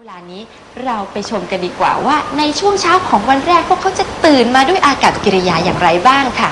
เวลานี้เราไปชมกันดีกว่าว่าในช่วงเช้าของวันแรกพวกเขาจะตื่นมาด้วยอากาศกิริยาอย่างไรบ้างค่ะ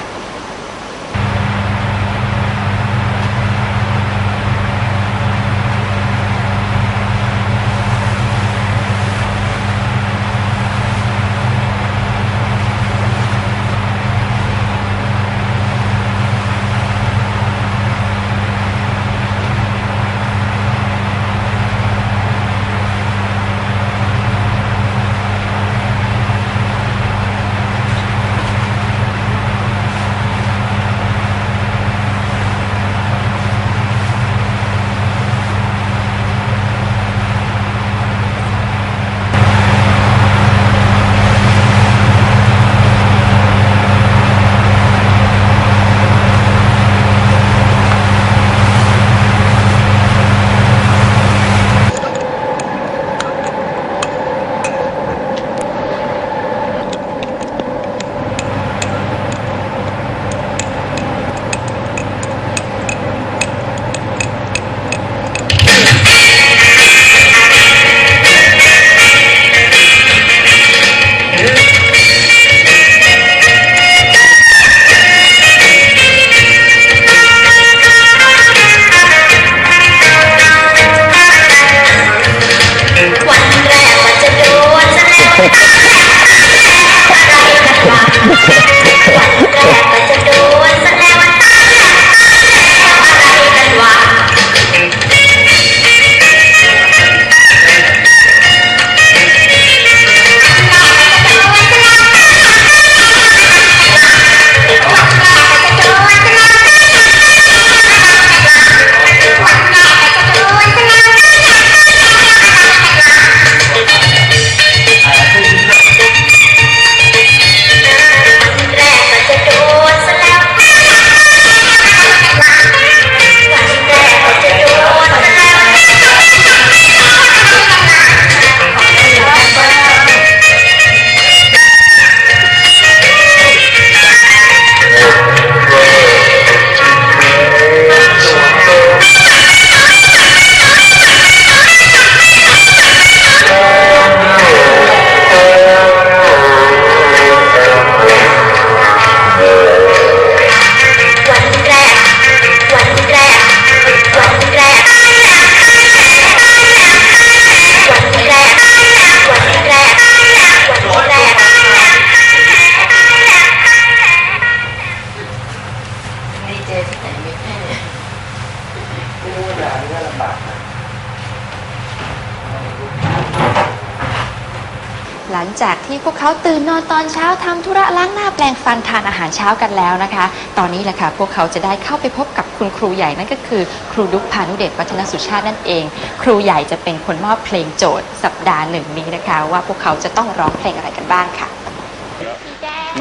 หลังจากที่พวกเขาตื่นนอนตอนเช้าทำธุระล้างหน้าแปลงฟันทานอาหารเช้ากันแล้วนะคะ ตอนนี้แหละค่ะพวกเขาจะได้เข้าไปพบกับคุณครูใหญ่นั่นก็คือ ครูดุ๊กพานุเดชวัฒนสุชาตินั่นเอง ครูใหญ่จะเป็นคนมอบเพลงโจทย์ สัปดาห์หนึ่งนี้นะคะ ว่าพวกเขาจะต้องร้องเพลงอะไรกันบ้างค่ะ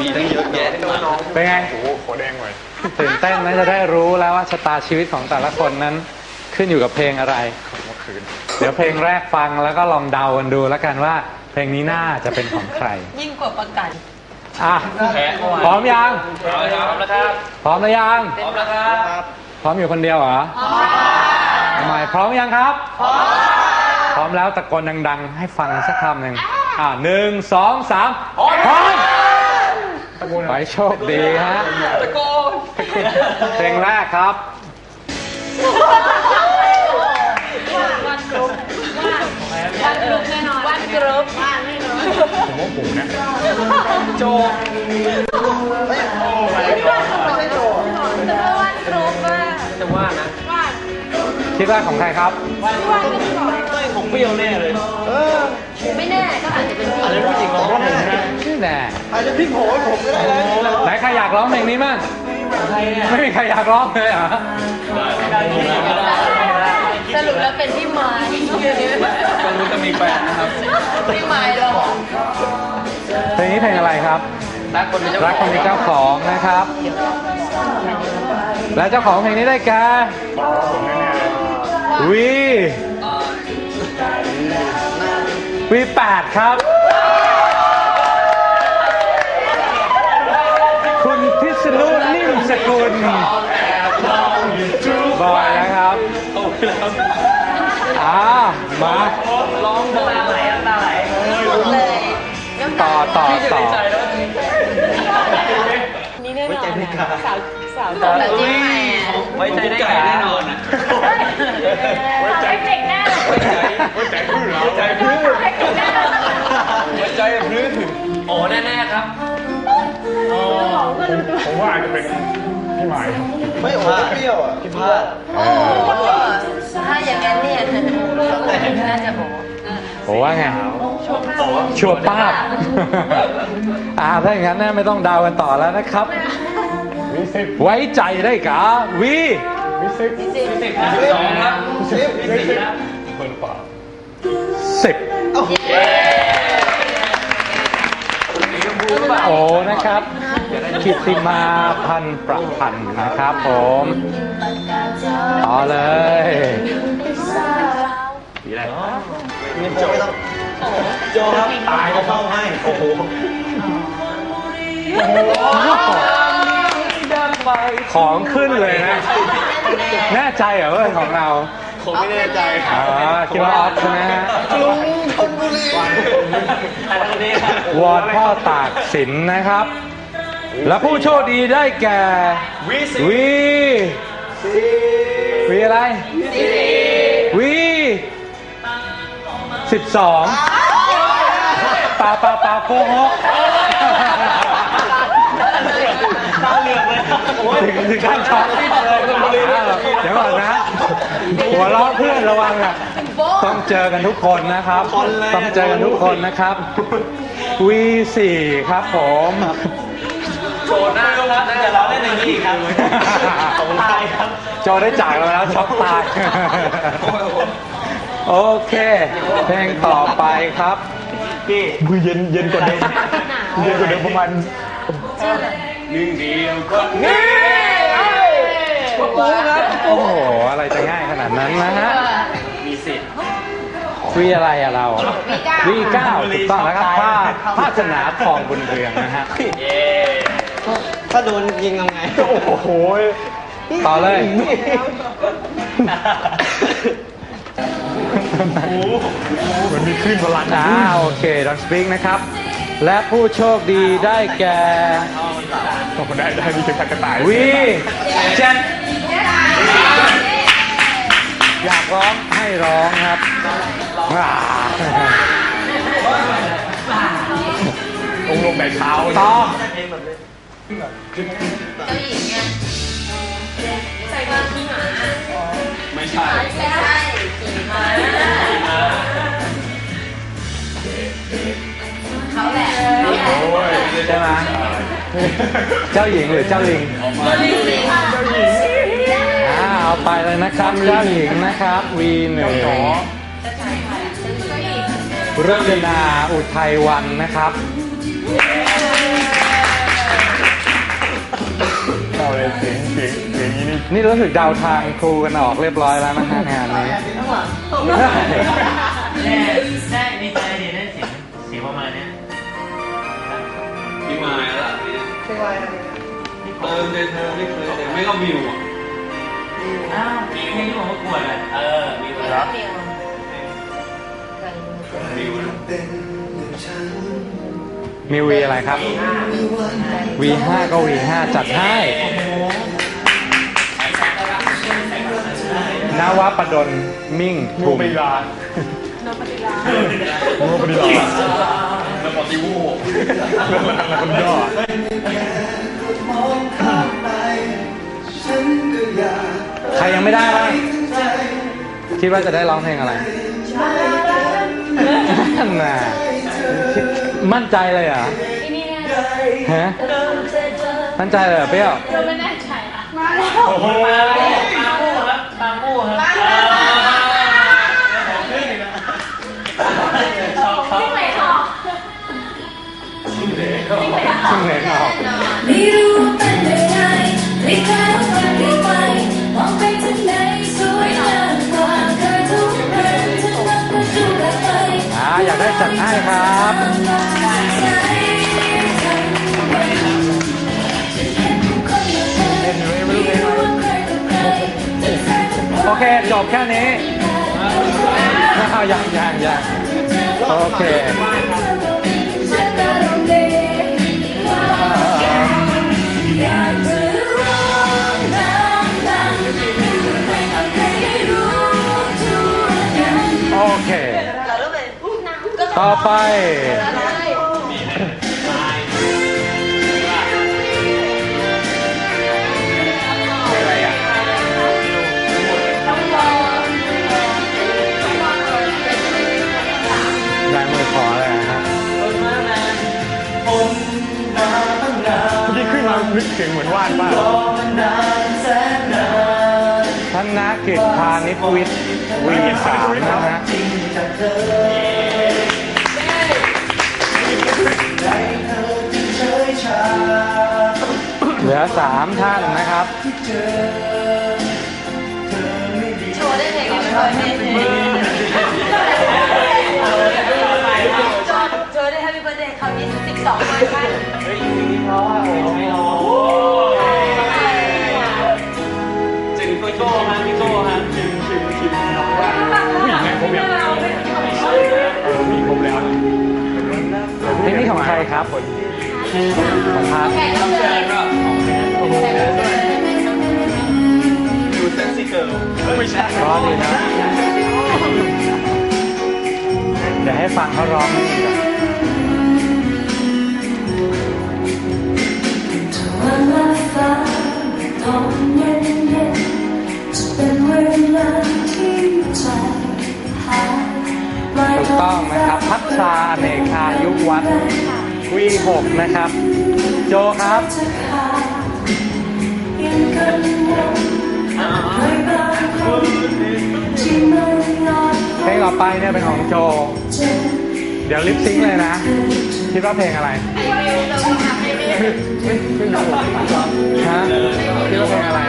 มีตั้งเยอะแยะน้องเป็นไงโอ้โหโคแดงเลยตื่นเต้นนะจะได้รู้แล้วว่าชะตาชีวิตของแต่ละคนนั้นขึ้นอยู่กับเพลงอะไร เมื่อคืน เดี๋ยวเพลงแรกฟังแล้วก็ลองเดากันดูแล้วกันว่า เพลงนี้น่าจะเป็นของใคร ยิ่งกว่าประกันอะพร้อมยัง พร้อมแล้วครับ พร้อมหรือยัง พร้อมแล้วครับ พร้อมอยู่คนเดียวเหรอทำไมพร้อมยังครับ พร้อม พร้อมแล้วตะโกนดัง ๆ ให้ฟังสักคำหนึ่งอะหนึ่งสองสามพร้อมขอให้โชคดีฮะ ตะโกน เพลงแรกครับ โจจะว่านะคิดว่าของใครครับไม่ของเปรี้ยวแน่เลยไม่แน่ก็อาจจะเป็นพี่อะผู้หญิงร้องว่าผมนะชื่อแน่อาจจะพี่โผล่ผมก็ได้นะไหนใครอยากร้องเพลงนี้มั่งไม่มีใครอยากร้องเลยเหรอ สรุปแล้วเป็นพี่ไม้ก็รู้จะมีแฟนนะครับพี่ไม้หรอเพลงนี้เพลงอะไรครับ รักคนมีเจ้ารักคนมีเจ้าของนะครับ และเจ้าของเพลงนี้ได้แก่วีวีแปดครับ คุณพิษณุนิ่มสกุลบอย นะครับโตาไปแล้วอ่ามาร้องเลงไหนต่อต่อนี่แน่นอนอะสาวสาวแบบเจ๊ใหม่ไว้ใจได้ไก่แน่นอนอะเด็กแน่ไว้ใจไว้ใจพื้นไว้ใจพื้นไว้ใจพื้นโอ้แน่ๆครับผมว่าอาจจะเป็นพี่หมายไม่โอ้เปรี้ยวอะพี่พลาดโอ้ อย่างนั้นเนี่ยน่าจะโอ้ผมว่าไงชัวร์ป้าบอ่าถ้าอย่างนั้นเนี่ยไม่ต้องเดากันต่อแล้วนะครับ ไว้ใจได้กะวีวิสิบสิบสองครับสิบสิบครับสิบโอ้นะครับกิตติมาพันธุ์ประพันธ์นะครับผม ต่อเลย สีอะไรนี่โจไม่ต้องโจครับตายก็เข้าให้โอ้โหของขึ้นเลยนะ แน่ใจเหรอว่าเป็นของเราผมไม่แน่ใจคอ๋รัอบคิดว่าออฟใช่ไหมฮะลุงธนบุรีอันนี้ครับวอนพ่อตากสินนะครับ และผู้โชคดีได้แก่วิสิวีวีอะไรวี สิบสองปาปาปาโกหกตาเหลือกเลยถึงถึงขั้นช็อกเลยเดี๋ยวก่อนนะหัวเราะเพื่อนระวังอะต้องเจอกันทุกคนนะครับ ต้องเจอกันทุกคนนะครับ V4 ครับผมโจหน้าครับแต่เราเล่นอย่งนี้อีกครับขอบคุณครับโจได้จากเราแล้วช็อกตาย โอเค เพลงต่อไปครับพี่มือเย็นเย็นกว่าเดิมเย็นกว่าเดิมประมาณหนึ่งเดียวก็นี่โอ้โหอะไรจะง่ายขนาดนั้นนะฮะมีสิทธิ์วีอะไรอะเราวีเก้าถูกต้องแล้วครับภาพภาสนาทองบุญเรืองนะฮะเย้ถ้าโดนยิงทำไง โอ้โหต่อเลย มันมีขึ้นพลังอ่าโอเคดอนสปิกนะครับ และผู้โชคดีได้แก่ได้ได้มีเข็มขัดกระต่ายวีเจ็ดอยากร้องให้ร้องครับอ่าองลงแต่เช้าต่อไม่ใช่ ใช่ไหมเจ้าหญิงหรือเจ้าลิงอ่าเอาไปเลยนะครับ เจ้าหญิงนะครับ วีหนึ่งเรื่องนาอุทัยวันนะครับ นี่รู้สึกเดาทางครูกันออกเรียบร้อยแล้วนะฮะงานนี้ได้ได้ดีใจดีได้เสียงเสียงประมาณเนี้ยพี่มายแล้วล่ะเออเจอเธอไม่เคยแต่ไม่ก็มิวอะอ้าวมีเพลงที่ผมประกวดเลยเออมีเลยครับมิวนะมีวีอะไรครับ V5 ก็ V5 จัดให้ นวปดลมิ่งภูมิแล้วปฏิวูใครยังไม่ได้บ้างคิดว่าจะได้ร้องเพลงอะไรนั่นน่ะมั่นใจเลยเหรอฮะมั่นใจเลยเหรอเปรี้ยวโอ้โหปาโม่ครับ จบแค่นี้อย่างอย่างอย่างโอเคโอเค ต่อไป จพาณิชวิทย์วีสามนะฮะเหลือสามท่านนะครับโชว์ได้เพลงอะไรโชว์ได้ Happy Birthday คราวนี้12เวอร์ชันจึงพี่โก้ครับพี่โก้ครับผู้ ครครับของพัทดูเซ็กซี่เกิร์ลไม่ใช่ร้องดีนะ เดี๋ยวให้ฟังเขาร้องนิดนึงก่อนวันละฟ้าตอนเย็นเย็นจะเป็นเวลาที่ใจหายปลายถูกต้องนะครับ พัชราอเนกายุวัฒน์ วีหกนะครับ โจครับจะขาดยังกังวลใครบางคนที่ไม่ยอมเพลงต่อไปเนี่ยเป็นของโจเจ็บเดี๋ยวลิปซิงค์เลยนะ คิดว่าเพลงอะไรฮะคิดว่าเพลงอะไร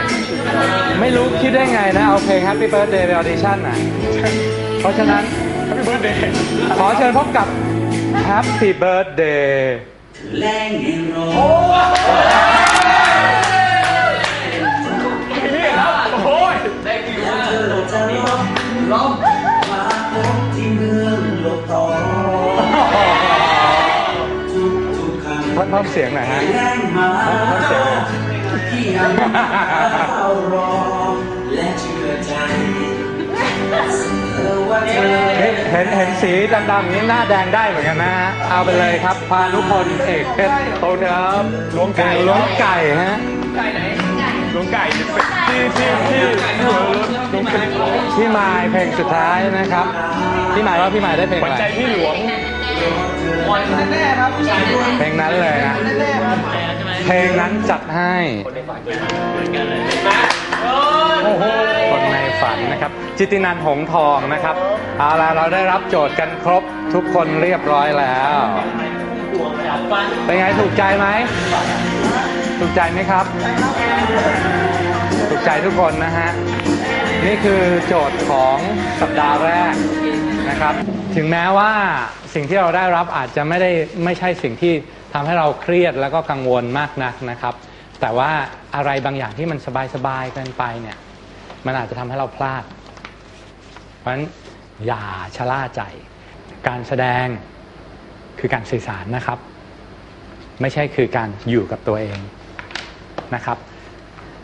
ไม่รู้คิดได้ไงนะ เอาเพลง Happy Birthday ไปออดิชั่นน่ะ เพราะฉะนั้น Happy Birthday ขอเชิญพบกับ Happy Birthday นี่ครับโอ้ยเพิ่มเพิ่มเสียงหน่อยฮะเพิ่มเสียงหน่อ ยนี่เห็นเห็นสีดำๆอย่างนี้หน้าแดงได้เหมือนกันนะฮะ เอาไปเลยครับ พานุพลเอกเพชรโตครับล้วงไก่ล้วงไก่ฮะล้วงไก่ที่ที่ที่ที่หัวรถล้วงไก่พี่มายเพลงสุดท้ายนะครับ พี่มายว่าพี่มายได้เพลงขวัญอะไรใจพี่หลวงเพลงนั้นเลยนะเพลงนั้นจัดให้โอ้โห คนในฝันนะครับ จิตินันท์หงทองนะครับเอาละเราได้รับโจทย์กันครบทุกคนเรียบร้อยแล้ว เป็นไงถูกใจไหมถูกใจไหมครับ ถูกใจทุกคนนะฮะ นี่คือโจทย์ของสัปดาห์แรกนะครับ ถึงแม้ว่าสิ่งที่เราได้รับอาจจะไม่ได้ไม่ใช่สิ่งที่ทำให้เราเครียดแล้วก็กังวลมากนักนะครับ แต่ว่าอะไรบางอย่างที่มันสบายๆเกินไปเนี่ย มันอาจจะทำให้เราพลาด เพราะฉะนั้นอย่าชะล่าใจ การแสดงคือการสื่อสารนะครับ ไม่ใช่คือการอยู่กับตัวเองนะครับ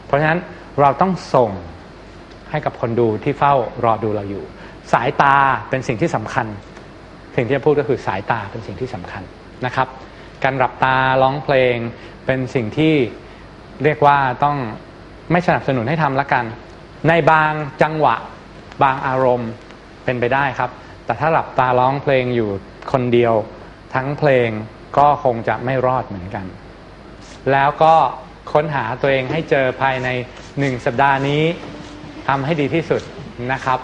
เพราะฉะนั้นเราต้องส่งให้กับคนดูที่เฝ้ารอดูเราอยู่ สายตาเป็นสิ่งที่สำคัญ สิ่งที่จะพูดก็คือสายตาเป็นสิ่งที่สำคัญนะครับ การหลับตาร้องเพลงเป็นสิ่งที่เรียกว่าต้องไม่สนับสนุนให้ทำละกัน ในบางจังหวะบางอารมณ์เป็นไปได้ครับ แต่ถ้าหลับตาร้องเพลงอยู่คนเดียว ทั้งเพลงก็คงจะไม่รอดเหมือนกัน แล้วก็ค้นหาตัวเองให้เจอภายในหนึ่งสัปดาห์นี้ทำให้ดีที่สุดนะครับ